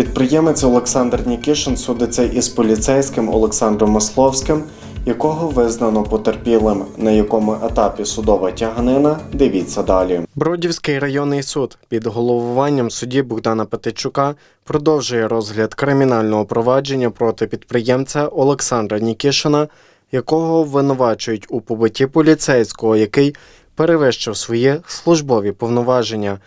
Підприємець Олександр Нікішин судиться із поліцейським Олександром Масловським, якого визнано потерпілим. На якому етапі судова тяганина дивіться далі. Бродівський районний суд під головуванням судді Богдана Петичука продовжує розгляд кримінального провадження проти підприємця Олександра Нікішина, якого обвинувачують у побитті поліцейського, який перевищив свої службові повноваження.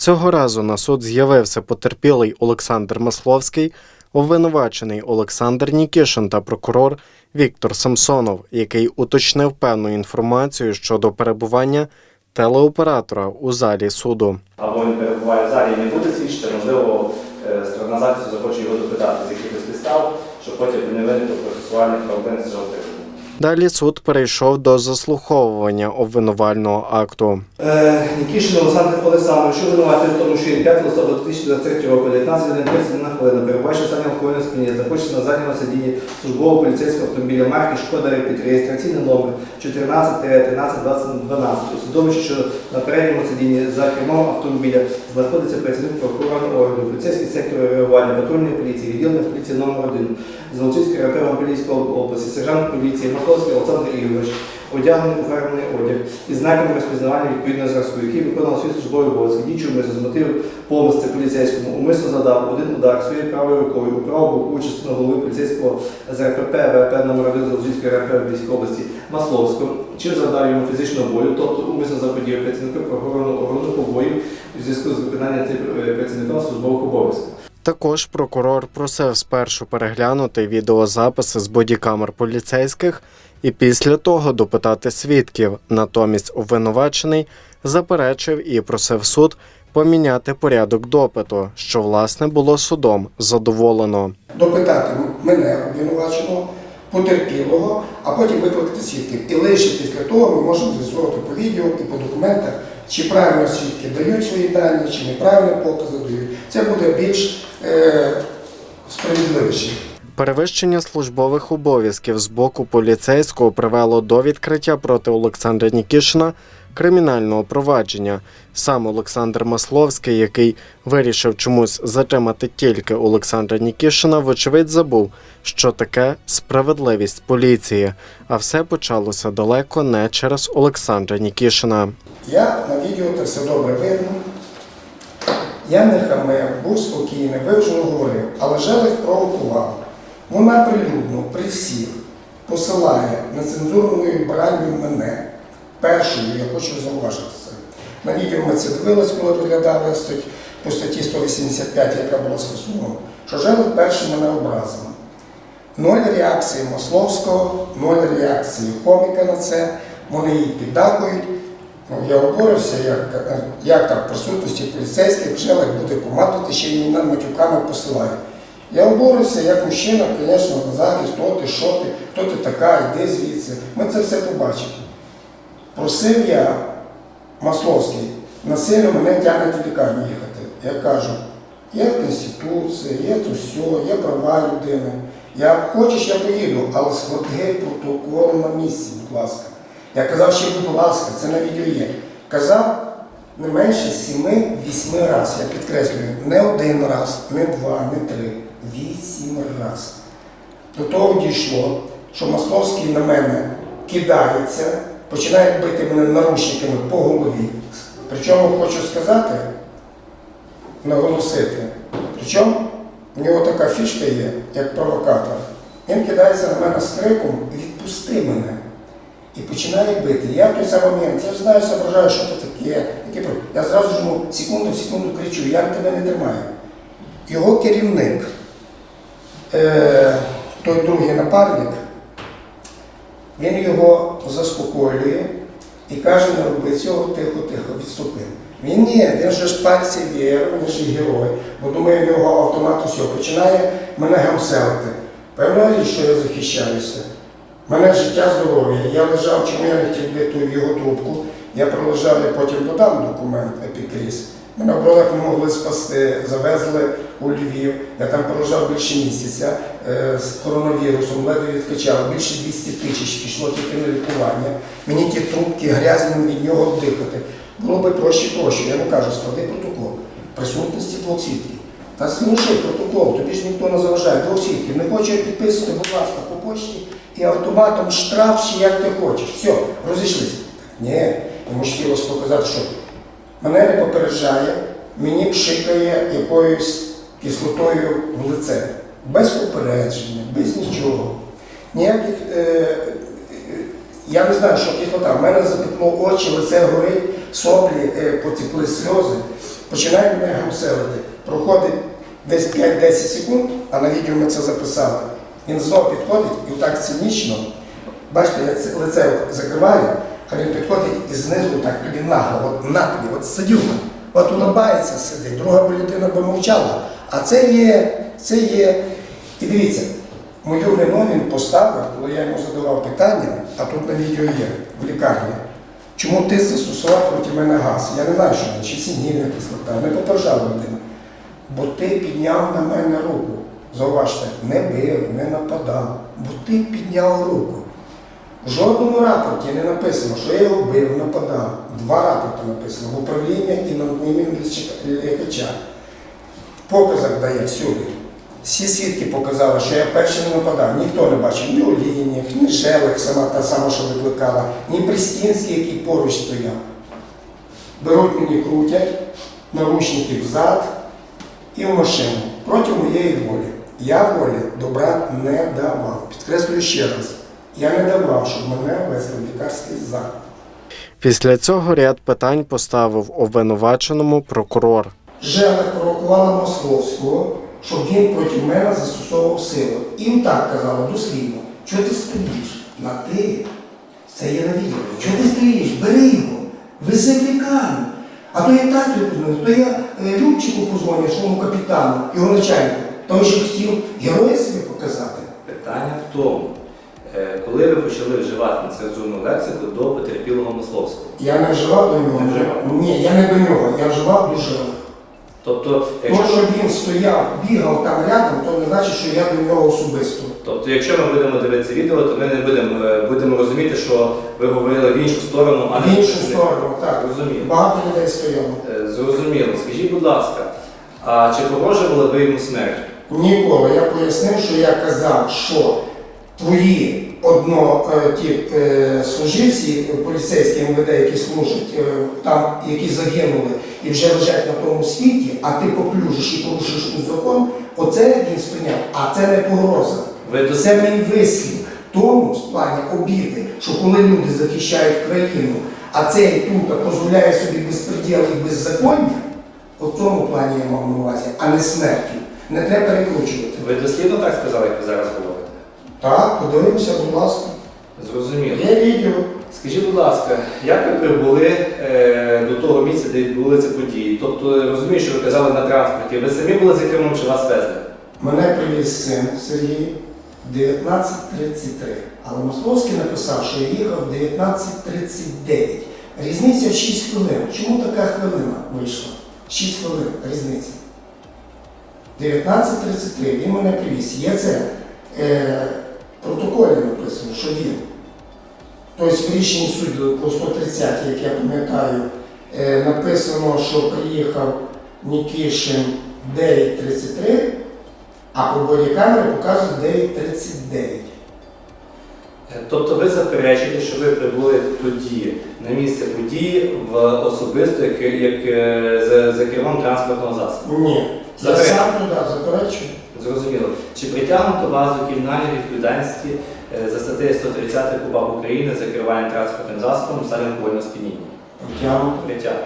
Цього разу на суд з'явився потерпілий Олександр Масловський, обвинувачений Олександр Нікішин та прокурор Віктор Самсонов, який уточнив певну інформацію щодо перебування телеоператора у залі суду. або він перебуває в залі не буде свідчити, можливо, е, сторона захисту захоче його допитати з якихось підстав, щоб потім не виникло процесуальних правопин з жовтих. Далі суд перейшов до заслуховування обвинувального акту. Е, Нікішин Олександр що винуватий в тому, що він 5 листопада 2023 року, 19 годин 31 хвилина, перебуваючи в стані алкогольного сп'яніння, знаходиться на задньому сидінні службового поліцейського автомобіля марки Шкода Репіт, реєстраційний номер 14-13-12, усвідомлюючи, що на передньому сидінні за кермом автомобіля знаходиться працівник правоохоронного органу, поліцейський сектор реагування, патрульної поліції, відділення поліції номер 1 Золочівської РП Поліської області, сержант поліції Маховський Олександр Ігорович, одягнений у фермний одяг із знаками розпізнавання відповідного зразку, який виконав свій службовий обов'язки, діючими з мотивів помсти поліцейському, умисно задав один удар своєю правою рукою. У праву боку частину голови поліцейського з РПП ВП номер 1 Золочівської РП Поліської області Масловського, чи завдав йому фізичного болю, тобто умисно заподіяв працівнику правоохоронного органу побоїв у зв'язку з виконанням цим е, працівником службових обов'язків. Також прокурор просив спершу переглянути відеозаписи з бодікамер поліцейських і після того допитати свідків. Натомість обвинувачений заперечив і просив суд поміняти порядок допиту, що власне було судом задоволено. допитати мене обвинуваченого, потерпілого, а потім викликати свідків. І лише після того ми можемо з'ясувати по відео і по документах, чи правильно свідки дають свої дані, чи неправильно покази дають. Це буде більш е, справедливіше. Перевищення службових обов'язків з боку поліцейського привело до відкриття проти Олександра Нікішина кримінального провадження. Сам Олександр Масловський, який вирішив чомусь затримати тільки Олександра Нікішина, вочевидь забув, що таке справедливість поліції. А все почалося далеко не через Олександра Нікішина. Я на відео це все добре видно. Я не хамив, був спокійний, ви вже говорив, але Желих провокував. Вона прилюдно при всіх посилає нецензурною бранню мене. Першою, я хочу зауважити це. На відео ми це дивились, коли розглядали по статті 185, яка була скасована, що Желих перший мене образив. Ноль реакції Масловського, ноль реакції коміка на це. Вони їй піддакують. Ну, я обурився, як, як так в присутності поліцейських Желик буде командувати, ще й мене матюками посилає. Я обурився, як мужчина, звісно, на захист, хто ти, що ти, хто ти така, йди звідси. Ми це все побачили. Просив я, Масловський, насильно мене тягне в лікарню їхати. Я кажу, є Конституція, є то все, є права людини. Я хочеш, я поїду, але склади протокол на місці, будь ласка. Я казав, ще, будь ласка, це на відео є. Казав не менше сіми-вісьми разів, я підкреслюю, не один раз, не два, не три, вісім раз. До того дійшло, що Масловський на мене кидається, починає бити мене наручниками по голові. Причому хочу сказати, наголосити, причому у нього така фішка є, як провокатор. Він кидається на мене з криком Відпусти мене. І починає бити. Я в той самий момент, я знаю, соображаю, що це таке. Я зразу ж секунду в секунду кричу, я тебе не тримаю. Його керівник, е, той другий напарник, він його заспокоює і каже, не роби цього, тихо-тихо, відступи. Він ні, він же ж пальці віру, він же герой, бо думає, в нього автомат усе, починає мене гамселити. Певна річ, що я захищаюся. Мене життя здоров'я. Я лежав, я не в його трубку. Я пролежав, я потім додам документ епікріз. Мене в бродах не могли спасти, завезли у Львів. Я там пролежав більше місяця е, з коронавірусом, ледве відкачали. Більше 200 тисяч пішло тільки на лікування. Мені ті трубки грязні від нього дихати. Було би проще проще. Я йому кажу, склади протокол. Присутності двох свідків. Та слушай протокол, тобі ж ніхто не заважає, двох свідків. Не хоче підписувати, будь ласка, по почті і автоматом штраф, чи як ти хочеш. Все, розійшлися. Ні, йому ж хотілося показати, що мене не попереджає, мені пшикає якоюсь кислотою в лице. Без попередження, без нічого. Ніяких. Е, е, я не знаю, що кислота. В мене запекло очі, лице горить, соплі, е, потекли сльози. Починає мене гамселити. Проходить десь 5-10 секунд, а на відео ми це записали. Він знов підходить і так цинічно. Бачите, я це лице закриваю, а він підходить і знизу так тобі нагло, от на тобі, от сидюка. От улыбається сидить, друга б людина би мовчала. А це є, це є. І дивіться, мою вину він поставив, коли я йому задавав питання, а тут на відео є в лікарні. Чому ти застосував проти мене газ? Я не знаю, що це, чи сінільна кислота, не попереджала людина. Бо ти підняв на мене руку. Зауважте, не бив, не нападав, бо ти підняв руку. В жодному рапорті не написано, що я його бив, нападав. Два рапорти написано в управління і на лікача. В дає всюди. Всі свідки показали, що я перший не нападав. Ніхто не бачив ні Олійніх, ні Шелех, сама та сама, що викликала, ні Пристінський, який поруч стояв. Беруть мені крутять, наручники взад і в машину проти моєї волі. Я волі добра не давав. Підкреслюю ще раз, я не давав, щоб мене везли в лікарський заклад. Після цього ряд питань поставив обвинуваченому прокурор. Желех провокувала Масловського, щоб він проти мене застосовував силу. Їм так казала дослівно, чого ти стоїш? На ти. Це є на відео. Чого ти стоїш? Бери його, вези в лікарню. А то я так не то я е, Любчику позвоню, своєму капітану, його начальнику. Той, що хотів героя собі показати. Питання в тому, е, коли ви почали вживати нецензурну лексику до потерпілого Масловського. Я не вживав до нього. Ні, я не до нього, я вживав до Желеха. Тобто, То, що він стояв, бігав там рядом, то не значить, що я до нього особисто. тобто, якщо ми будемо дивитися відео, то ми не будемо, е, будемо розуміти, що ви говорили в іншу сторону, а не В іншу сторону, так. Зрозуміло. Багато людей стояло. Е, Зрозуміло. Скажіть, будь ласка, а чи погрожували ви йому смертю? Ніколи. Я пояснив, що я казав, що твої одно е, ті е, служивці поліцейські МВД, які служать е, там, які загинули і вже лежать на тому світі, а ти поплюжиш і порушиш закон, оце він сприйняв, а це не погроза. Це мій вислів тому в плані обіди, що коли люди захищають країну, а цей тут дозволяє собі безпреділ і беззаконня, в цьому плані я мав на увазі, а не смертю. Не треба перекручувати. ви дослідно так сказали, як ви зараз говорите? Так, подивимося, будь ласка. Зрозуміло. Є відео. Скажіть, будь ласка, як ви прибули е, до того місця, де відбулися події? Тобто я розумію, що ви казали на транспорті. Ви самі були за кермом чи вас везли? Мене привіз син Сергій 19.33. Але Московський написав, що я їхав 19.39. Різниця в 6 хвилин. Чому така хвилина вийшла? 6 хвилин різниця. 19.33. Він мене привіз. Є це е, протоколі написано, що він. Тобто в рішенні суду по 130, як я пам'ятаю, е, написано, що приїхав Нікішин 9.33, а по бодікамері показує 9.39. Е, Тобто ви заперечуєте, що ви прибули тоді на місце події в особисто як, як е, за, за кермом транспортного засобу. Ні. Я сам туди заперечую. Зрозуміло. Чи притягнуто вас до кримінальної відповідальності е, за статтею 130 КУПАП України за керування транспортним засобом станом алкогольного сп'яніння? Притягнуто. Притягнуто.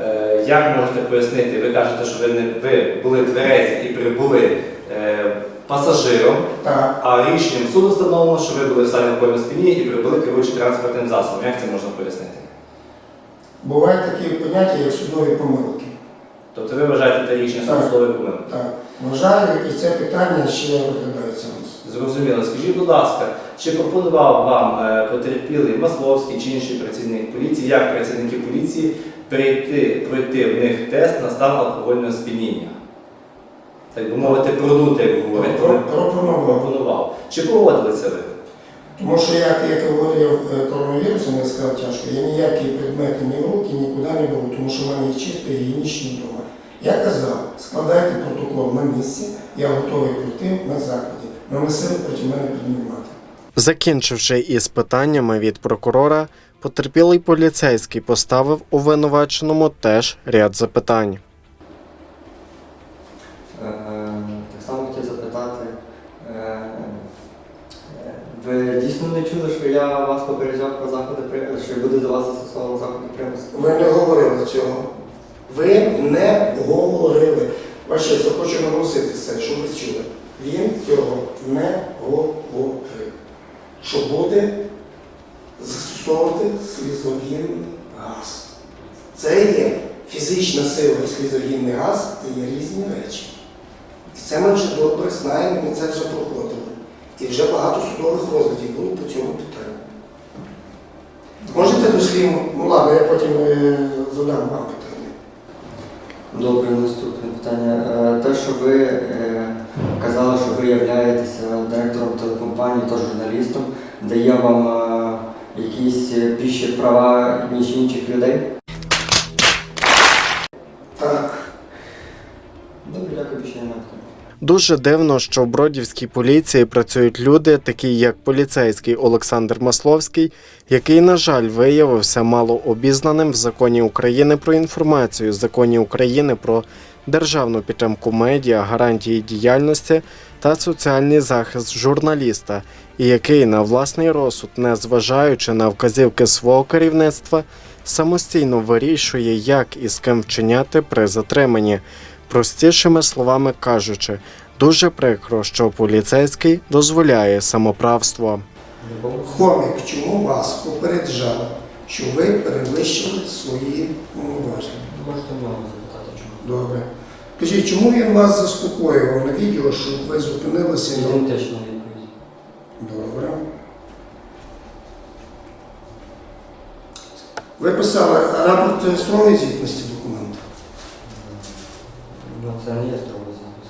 Е, Як можете пояснити, ви кажете, що ви, не, ви були тверезі і прибули пасажиром, Так. а рішенням суду встановлено, що ви були в стані алкогольного сп'яніння і прибули керуючи транспортним засобом. Як це можна пояснити? Бувають такі поняття, як судові помилки. Тобто ви вважаєте те рішення суду Так. судовою помилкою? Так. Вважаю, і це питання ще розглядається у нас. Зрозуміло. Скажіть, будь ласка, чи пропонував вам е, потерпілий Масловський чи інший працівник поліції, як працівники поліції, прийти, пройти в них тест на стан алкогольного сп'яніння? Так би мовити, продути, як говорять. Про- Пропонував. Пропонував. Чи проводили це ви? Тому що як я говорив е, коронавірусом, я сказав тяжко, я ніякі предмети ні в руки, нікуди не беру, тому що в мене є чисто гігієнічні вдома. Я казав, складайте протокол на місці, я готовий пройти на закладі. Но ви сили проти мене піднімати. Закінчивши із питаннями від прокурора, потерпілий поліцейський поставив обвинуваченому теж ряд запитань. Е, Так само хотів запитати, е, е, ви дійсно не чули, що я вас попереджав про заходи при що буде до вас застосовано заходи примусу? Ви не говорили цього. Ви не говорили. Ваше, я хочу наголосити це, щоб ви чули. Він цього не говорив. Що буде застосовувати слізогінний газ. Це є фізична сила і слізогінний газ, це є різні речі. І це ми вже добре знаємо, ми це вже проходили. І вже багато судових розглядів було по цьому питанню. Можете дослівно? Ну ладно, я потім е, задам вам питання. Добре, наступне питання. Е, Те, що ви е, казали, що ви являєтеся директором телекомпанії та журналістом, дає вам якісь більші права, ніж інших людей? Так. Добре, дякую, більше не питання. Дуже дивно, що в Бродівській поліції працюють люди, такі як поліцейський Олександр Масловський, який, на жаль, виявився малообізнаним в законі України про інформацію, законі України про державну підтримку медіа, гарантії діяльності та соціальний захист журналіста, і який на власний розсуд, не зважаючи на вказівки свого керівництва, самостійно вирішує, як і з ким вчиняти при затриманні. Простішими словами кажучи, дуже прикро, що поліцейський дозволяє самоправство. Хомик, чому вас попереджав, що ви перевищили свої повноваження? Можете нього запитати, чому? Добре. Кажіть, чому він вас заспокоював на відео, щоб ви зупинилися на. Ідентична відповідь. Добре. Ви писали рапорт строгої звітності документу. Ну, це не є строго запис.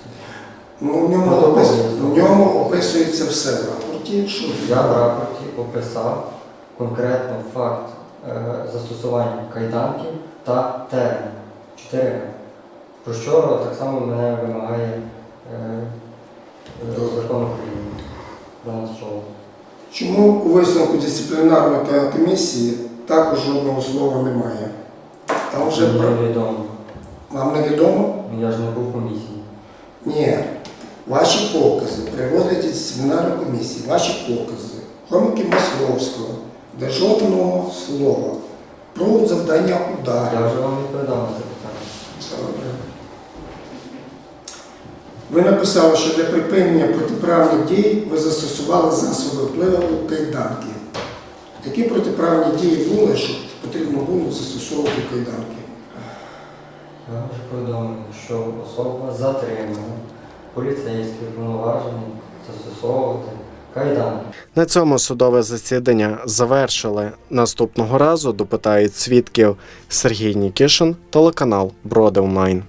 Ну, в ньому, опис... в ньому описується все в рапорті. Що Я в рапорті описав конкретно факт е, застосування кайданків та термін. Чотири. Про що так само мене вимагає е, е, закон України. Чому у висновку дисциплінарної комісії також жодного слова немає? Там вже Мені невідомо. вам невідомо? Я ж не був в комісії. Ні. Ваші покази при розгляді дисциплінарної комісії, ваші покази, хомики Масловського, де жодного слова про завдання Я вже вам відповідав на це питання. Добре. Ви написали, що для припинення протиправних дій ви застосували засоби впливу кайданки. Які протиправні дії були, що потрібно було застосовувати кайданки? Я вже повідомив, що особа затримана, поліцейський повноважений застосовувати Кайдан. На цьому судове засідання завершили. Наступного разу допитають свідків Сергій Нікішин, телеканал Броди Онлайн.